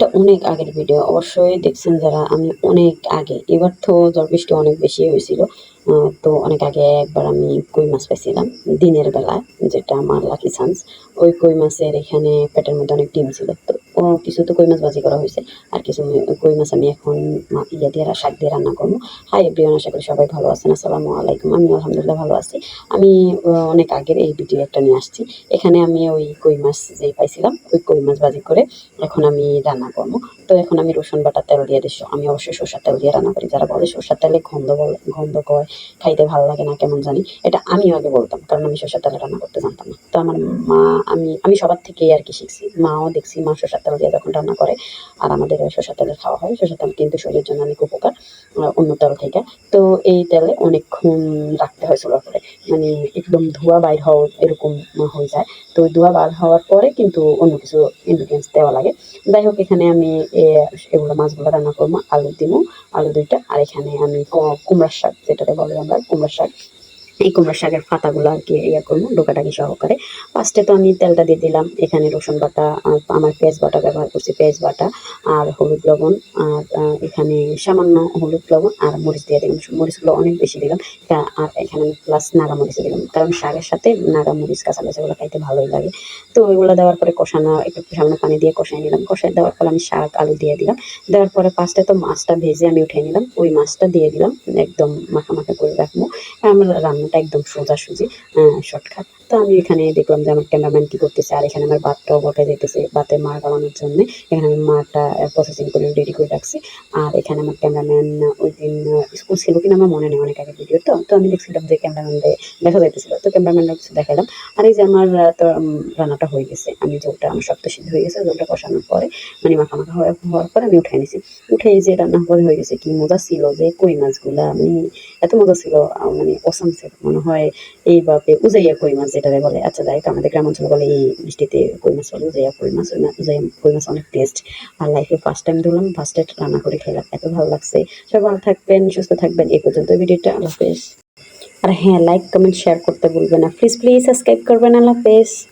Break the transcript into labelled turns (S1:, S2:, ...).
S1: এটা অনেক আগের ভিডিও অবশ্যই দেখছেন যারা, আমি অনেক আগে, এবার তো ঝড় বৃষ্টি অনেক বেশি হয়েছিল তো অনেক আগে একবার আমি কই মাছ পাইছিলাম, দিনের বেলা যেটা আমার লাকি চান্স ওই কই মাছের এখানে পেটের মধ্যে অনেক ডিম ছিল, তো কিছু তো কই মাছ ভাজি করা হয়েছে আর কিছু কই মাছ আমি এখন ইয়ে দিয়ে শাক দিয়ে রান্না করব। হাই এভরিওয়ান, আশা করি সবাই ভালো আছেন। আসসালামু আলাইকুম। আমি আলহামদুলিল্লাহ ভালো আছি। আমি অনেক আগের এই ভিডিও একটা নিয়ে আসছি। এখানে আমি ওই কই মাছ যে পাইছিলাম, ওই কই মাছ ভাজি করে এখন আমি রান্না করব। তো এখন আমি রসুন বাটা তেল দিয়ে দিচ্ছি। আমি অবশ্যই সরষার তেল দিয়ে রান্না করি। যারা বলে সরষার তেলে গন্ধ বলে, গন্ধ কয়, খাইতে ভালো লাগে না, কেমন জানি, এটা আমিও আগে বলতাম, কারণ আমি সরষার তেলে রান্না করতে জানতাম না। তো আমার মা, আমি আমি সবার থেকেই আর কি শিখছি। মাও দেখছি মা সরষার তেল দিয়ে যখন রান্না করে, আর আমাদের সরষার তেলে খাওয়া হয় সরষার তেল কিন্তু শরীরের জন্য অনেক উপকার অন্য তেল থেকে। তো এই তেলে অনেকক্ষণ রাখতে হয় চলার পরে। মানে একদম ধোয়া বাইর হওয়া এরকম হয়ে যায়। তো ওই ধোয়া বার হওয়ার পরে কিন্তু অন্য কিছু ইনগ্রিডিয়েন্টস দেওয়া লাগে। যাই হোক, এখানে আমি এগুলো মাছগুলো রান্না করব, আলু দিব, আলু দুইটা, আর এখানে আমি কুমড়ার শাক, যেটাকে বলে আমরা কুমড়ার শাক এই কুমড়ার শাকের পাতাগুলো আর কি ইয়ে করব ডোকাটাকি সহকারে। ফার্স্টে তো আমি তেলটা দিয়ে দিলাম, এখানে রসুন বাটা আমার পেঁয়াজ বাটা ব্যবহার করছি, পেঁয়াজ বাটা আর হলুদ লবণ আর এখানে সামান্য হলুদ লবণ আর মরিচ দিয়ে দিলাম। মরিচগুলো অনেক বেশি দিলাম আর এখানে আমি প্লাস নাগা মরিচ দিলাম, কারণ শাকের সাথে নাগা মরিচ, কাঁচা মরিচগুলো খাইতে ভালোই লাগে। তো ওইগুলো দেওয়ার পরে কষানো, একটু সামান্য পানি দিয়ে কষাই নিলাম। কষাই দেওয়ার পরে আমি শাক, আলু দিয়ে দিলাম। দেওয়ার পরে পাঁচটা তো মাছটা ভেজে আমি উঠিয়ে নিলাম, ওই মাছটা দিয়ে দিলাম, একদম মাখা মাখা করে রাখব। আমার রান্নাটা একদম সোজাসুজি শর্টকাট তো আমি এখানে দেখলাম যে আমার ক্যামেরাম্যান কি করতেছে, আর এখানে আমার ভাতটাও বকে যেতেছে ভাতে মার বানানোর জন্য। এখানে আমি মাটা প্রসেসিং করে রেডি করে রাখছি। আর এখানে আমার ক্যামেরাম্যান ওই দিন স্কুল ছিল কিনা আমার মনে নেই অনেক আগে ভিডিও তো। তো আমি দেখছিলাম যে ক্যামেরাম্যান দেখা যাইতেছিল। তো ক্যামেরাম্যানরা কিছু দেখালাম আর এই যে আমার তো রান্নাটা হয়ে গেছে। আমি জলটা আমার শক্ত সিদ্ধ হয়ে গেছে জলটা কষানোর পরে মানে মাখা মাখা হওয়ার পরে আমি উঠাই নিছি। উঠে এই যে রান্না করে হয়ে গেছে, কি মজা ছিল যে কই মাছগুলা আমি এত মজা ছিল মানে অসাম ছিল। মনে হয় এইভাবে উজাইয়া কই মাছ। যেটা বলে আচ্ছা যাই আমাদের গ্রাম অঞ্চলে বলে এই বৃষ্টিতে কই মাছ হলো উজাইয়া কই মাছ মা- উজাইয়া কই মাছ অনেক টেস্ট আর লাইফে ফার্স্ট টাইম ধরলাম ফার্স্ট টাইম রান্না করে খেলাম এত ভালো লাগছে। সবাই ভালো থাকবেন, সুস্থ থাকবেন, এই পর্যন্ত ভিডিওটা, আল্লাহ হাফেজ। আর হ্যাঁ লাইক কমেন্ট শেয়ার করতে ভুলবেন না। প্লিজ প্লিজ সাবস্ক্রাইব করবেন, আল্লাহ হাফেজ।